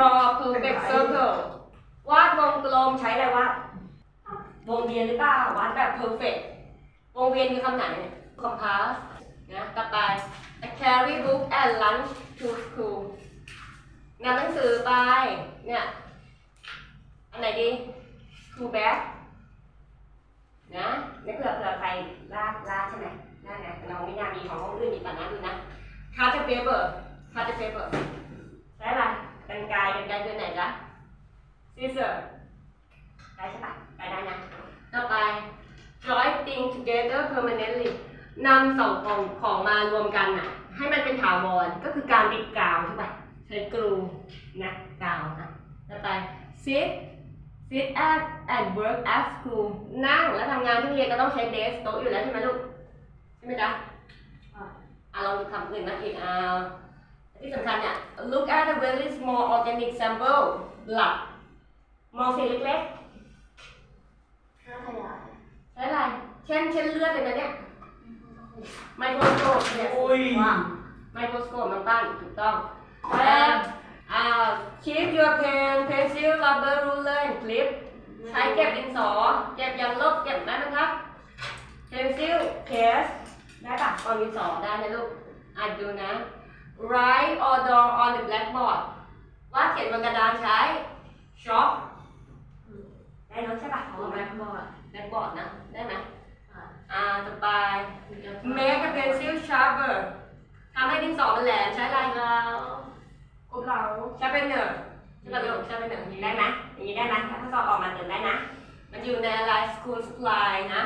draw a perfect circle วาดวงกลมใช้อะไรวาดวงเวียนหรือเปล่าวาดแบบ perfect วงเวียนคือคำไหน compass นะต่อไป I carry book and lunch to school นำหนังสือไปเนี่ยอันไหนดี school bag นะนี่เผื่อเผื่อใครลากลากใช่ไหมลากนะน้องไม่น่ามีของห้องอื่นอีกแต่นะดูนะ cut a paper cut a paper ใช้อะไร กันไกรกันไกรคือไหนจ๊ะ scissor ได้ใช่ปะไปได้นะ ต่อไป join things together permanently นำสองของของมารวมกันน่ะ ให้มันเป็นถาวรก็คือการติดกาวใช่ปะใช้กลูนะกาวนะต่อไป sit sit at and work at school นั่งแล้วทำงานที่เรียนก็ต้องใช้ desk โต๊ะอยู่แล้วใช่ไหมลูก ใช่ไหมจ๊ะอะลองดูคำอื่นมาอีกอ่า ที่สำคัญเนี่ย look at a very small organic sample หลัก มองสิ่งเล็กค่าขยายๆใช้อะไร เช่น เช่นเลือดเลยนะเนี่ยไมโครสโคปเนี่ยอุ้ยว่าไมโครสโคปมันตั้นถูกต้องแล้วอ่า keep your pen pencil rubber ruler and clip ใช้เก็บดินสอ เก็บยางลบ เก็บไม้บรรทัด pencil case ได้ปะกองดินสอได้นะลูกอ่านดูนะ write or draw on the blackboard วาดเขียนบนกระดานใช้ chalk ได้แล้วใช่ปะอ๋อแบ็คบอร์ด blackboard นะ ได้ไหมอ่าอ่าต่อไป make a pencil sharper ทำให้ดินสอมันแหลมใช้อะไรแล้วกบเราใช้เป็นเนอร์ใช่ปะลูกใช้เป็นเนอร์อย่างนี้ได้ไหมอย่างนี้ได้ไหมถ้าทดสอบออกมาเติมได้นะ มันอยู่ใน Line School Supply นะ